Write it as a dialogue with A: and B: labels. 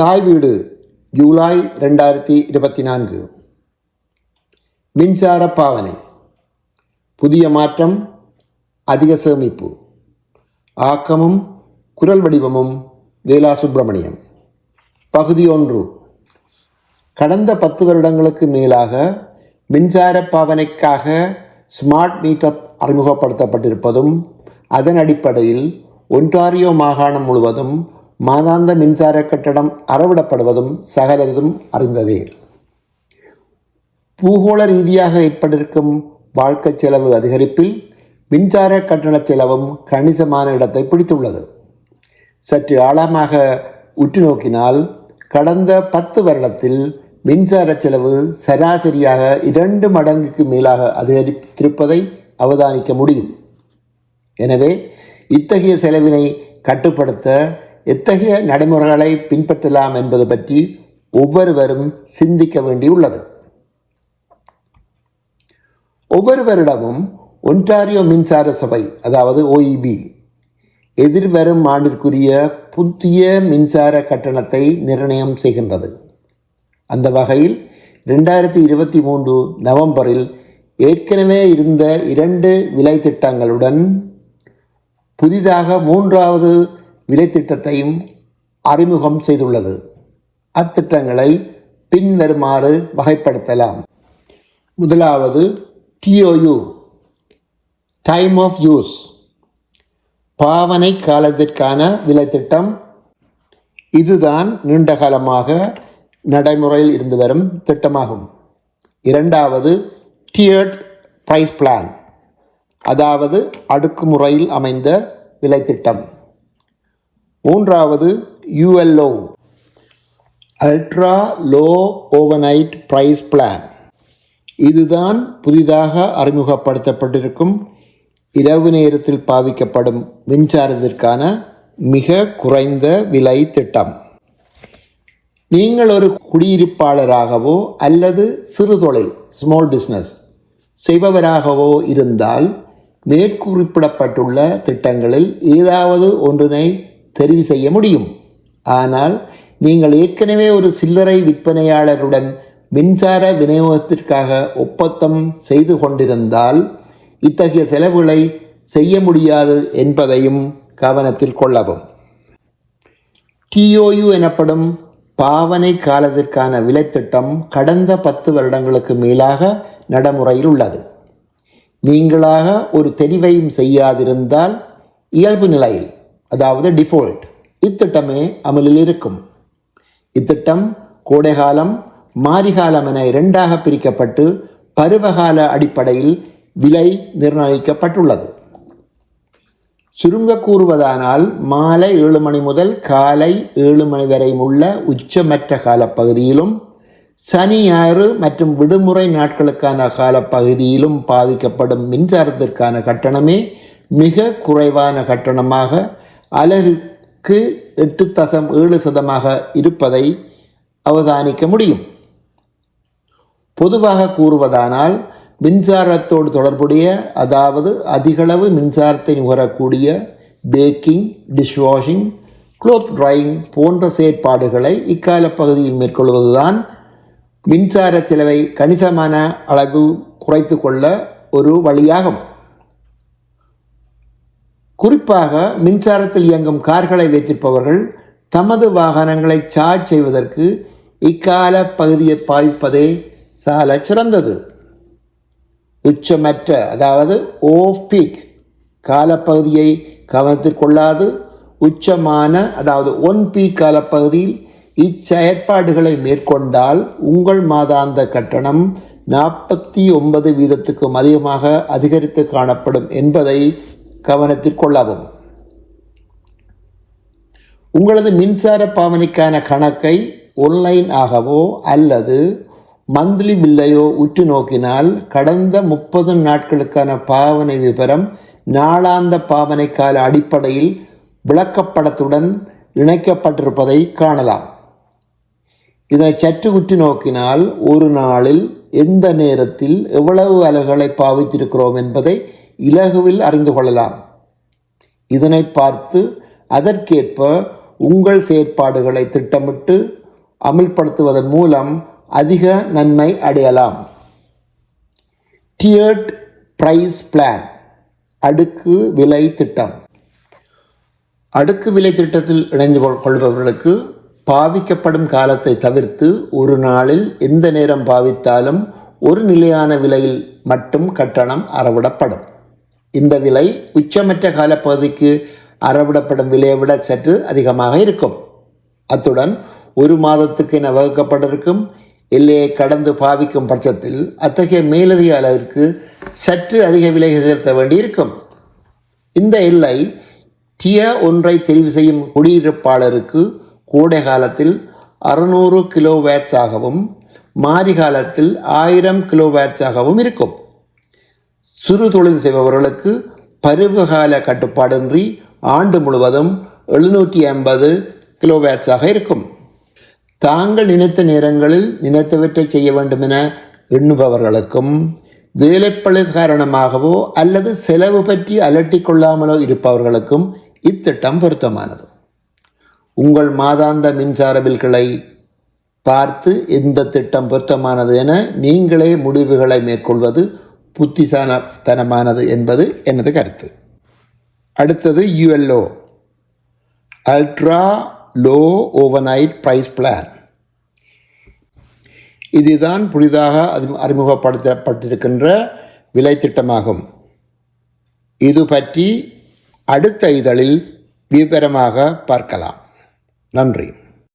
A: தாய் வீடு ஜூலை ரெண்டாயிரத்தி இருபத்தி நான்கு. மின்சார பாவனை. புதிய மாற்றம் அதிக சேமிப்பு. ஆக்கமும் குரல் வடிவமும் வேலா சுப்பிரமணியம். பகுதி ஒன்று. கடந்த பத்து வருடங்களுக்கு மேலாக மின்சார பாவனைக்காக ஸ்மார்ட் மீட்டர் அறிமுகப்படுத்தப்பட்டிருப்பதும் அதன் அடிப்படையில் ஒன்டாரியோ மாகாணம் முழுவதும் மாதாந்த மின்சார கட்டடம் அறவிடப்படுவதும் சகலதும் அறிந்ததே. பூகோள ரீதியாக ஏற்பட்டிருக்கும் வாழ்க்கை செலவு அதிகரிப்பில் மின்சார கட்டண செலவும் கணிசமான இடத்தை பிடித்துள்ளது. சற்று ஆழமாக உற்று நோக்கினால் கடந்த பத்து வருடத்தில் மின்சார செலவு சராசரியாக இரண்டு மடங்குக்கு மேலாக அதிகரித்திருப்பதை அவதானிக்க முடியும். எனவே இத்தகைய செலவினை கட்டுப்படுத்த எத்தகைய நடைமுறைகளை பின்பற்றலாம் என்பது பற்றி ஒவ்வொருவரும் சிந்திக்க வேண்டியுள்ளது. ஒவ்வொருவரிடமும் ஒன்டாரியோ மின்சார சபை அதாவது ஓஇபி எதிர்வரும் ஆண்டிற்குரிய புதிய மின்சார கட்டணத்தை நிர்ணயம் செய்கின்றது. அந்த வகையில் ரெண்டாயிரத்தி இருபத்தி மூன்று நவம்பரில் ஏற்கனவே இருந்த இரண்டு விலை திட்டங்களுடன் புதிதாக மூன்றாவது விலைத்திட்டத்தையும் அறிமுகம் செய்துள்ளது. அத்திட்டங்களை பின்வருமாறு வகைப்படுத்தலாம். முதலாவது டிஓயு டைம் ஆஃப் யூஸ் பாவனை காலத்திற்கான விலைத்திட்டம். இதுதான் நீண்ட காலமாக நடைமுறையில் இருந்து வரும் திட்டமாகும். இரண்டாவது டியர்ட் பிரைஸ் பிளான் அதாவது அடுக்குமுறையில் அமைந்த விலைத்திட்டம். மூன்றாவது ULO ultra low overnight price plan இதுதான் புதிதாக அறிமுகப்படுத்தப்பட்டிருக்கும் இரவு நேரத்தில் பாவிக்கப்படும் மின்சாரத்திற்கான மிக குறைந்த விலை திட்டம். நீங்கள் ஒரு குடியிருப்பாளராகவோ அல்லது சிறு தொழில் ஸ்மால் பிஸ்னஸ் செய்பவராகவோ இருந்தால் மேற்குறிப்பிடப்பட்டுள்ள திட்டங்களில் ஏதாவது ஒன்றினை தெரிவு செய்ய முடியும். ஆனால் நீங்கள் ஏற்கனவே ஒரு சில்லறை விற்பனையாளருடன் மின்சார விநியோகத்திற்காக ஒப்பந்தம் செய்து கொண்டிருந்தால் இத்தகைய செலவுகளை செய்ய முடியாது என்பதையும் கவனத்தில் கொள்ளவும். டிஓயு எனப்படும் பாவனை காலத்திற்கான விலைத்திட்டம் கடந்த பத்து வருடங்களுக்கு மேலாக நடைமுறையில் உள்ளது. நீங்களாக ஒரு தெரிவையும் செய்யாதிருந்தால் இயல்பு நிலையில் அதாவது டிஃபால்ட் இத்திட்டமே அமலில் இருக்கும். இத்திட்டம் கோடைகாலம் மாரிகாலம் என இரண்டாக பிரிக்கப்பட்டு பருவகால அடிப்படையில் விலை நிர்ணயிக்கப்பட்டுள்ளது. சுருங்க கூறுவதானால் மாலை ஏழு மணி முதல் காலை ஏழு மணி வரை உள்ள உச்சமற்ற காலப்பகுதியிலும் சனி ஞாயிறு மற்றும் விடுமுறை நாட்களுக்கான காலப்பகுதியிலும் பாவிக்கப்படும் மின்சாரத்திற்கான கட்டணமே மிக குறைவான கட்டணமாக அலருக்கு எட்டு தசம் ஏழு சதமாக இருப்பதை அவதானிக்க முடியும். பொதுவாக கூறுவதானால் மின்சாரத்தோடு தொடர்புடைய அதாவது அதிகளவு மின்சாரத்தை நுகரக்கூடிய பேக்கிங் டிஷ்வாஷிங் க்ளோத் ட்ரையிங் போன்ற செயற்பாடுகளை இக்கால பகுதியில் மேற்கொள்வதுதான் மின்சார செலவை கணிசமான அளவு குறைத்து கொள்ள ஒரு வழியாகும். குறிப்பாக மின்சாரத்தில் இயங்கும் கார்களை வைத்திருப்பவர்கள் தமது வாகனங்களை சார்ஜ் செய்வதற்கு இக்கால பகுதியை பாய்ப்பதே சால சிறந்தது. உச்சமற்ற அதாவது ஓஃப் பீக் காலப்பகுதியை கவனத்தில் கொள்ளாது. உச்சமான அதாவது ஒன் பீக் காலப்பகுதியில் இச்செயற்பாடுகளை மேற்கொண்டால் உங்கள் மாதாந்த கட்டணம் நாற்பத்தி ஒன்பது வீதத்துக்கும் அதிகமாக அதிகரித்து காணப்படும் என்பதை கவனத்தில் கொள்ளவும் உங்களது மின்சார பாவனைக்கான கணக்கை ஒன்லைன் ஆகவோ அல்லது மந்த்லி பில்லையோ உற்று நோக்கினால் கடந்த முப்பது நாட்களுக்கான பாவனை விவரம் நாளாந்த பாவனை கால அடிப்படையில் விளக்கப்படத்துடன் இணைக்கப்பட்டிருப்பதை காணலாம். இதனை சற்று உற்று நோக்கினால் ஒரு நாளில் எந்த நேரத்தில் எவ்வளவு அலகுகளை பாவித்திருக்கிறோம் என்பதை இலகுவில் அறிந்து கொள்ளலாம். இதனை பார்த்து அதற்கேற்ப உங்கள் செயற்பாடுகளை திட்டமிட்டு அமல்படுத்துவதன் மூலம் அதிக நன்மை அடையலாம். டியர்ட் ப்ரைஸ் பிளான் அடுக்கு விலை திட்டம். அடுக்கு விலை திட்டத்தில் இணைந்து கொள்- கொள்பவர்களுக்கு பாவிக்கப்படும் காலத்தை தவிர்த்து ஒரு நாளில் எந்த நேரம் பாவித்தாலும் ஒரு நிலையான விலையில் மட்டும் கட்டணம் அறவிடப்படும். இந்த விலை உச்சமற்ற காலப்பகுதிக்கு அறவிடப்படும் விலையை விட சற்று அதிகமாக இருக்கும். அத்துடன் ஒரு மாதத்துக்கு என வகுக்கப்பட்டிருக்கும் எல்லையை கடந்து பாவிக்கும் பட்சத்தில் அத்தகைய மேலதிக அளவிற்கு சற்று அதிக விலை செலுத்த வேண்டியிருக்கும். இந்த எல்லை டிய ஒன்றை தெரிவு செய்யும் குடியிருப்பாளருக்கு கோடை காலத்தில் அறுநூறு கிலோவேட்ஸாகவும் மாரி காலத்தில் ஆயிரம் கிலோவேட்ஸாகவும் இருக்கும். சிறு தொழில் செய்பவர்களுக்கு பருவகால கட்டுப்பாடின்றி ஆண்டு முழுவதும் எழுநூற்றி ஐம்பது கிலோவேட்ஸாக இருக்கும். தாங்கள் நினைத்த நேரங்களில் நினைத்தவற்றை செய்ய வேண்டும் என எண்ணுபவர்களுக்கும் வேலைப்பழு காரணமாகவோ அல்லது செலவு பற்றி அலட்டிக் கொள்ளாமலோ இருப்பவர்களுக்கும் இத்திட்டம் பொருத்தமானது. உங்கள் மாதாந்த மின்சார பில்களை பார்த்து எந்த திட்டம் பொருத்தமானது என நீங்களே முடிவுகளை மேற்கொள்வது புத்திசாலத்தனமானது என்பது எனது கருத்து. அடுத்தது ULO ultra low overnight price plan இதுதான் புதிதாக அறிமுகப்படுத்தப்பட்டிருக்கின்ற விலை திட்டமாகும் இது பற்றி அடுத்த இதழில் விவரமாக பார்க்கலாம். நன்றி.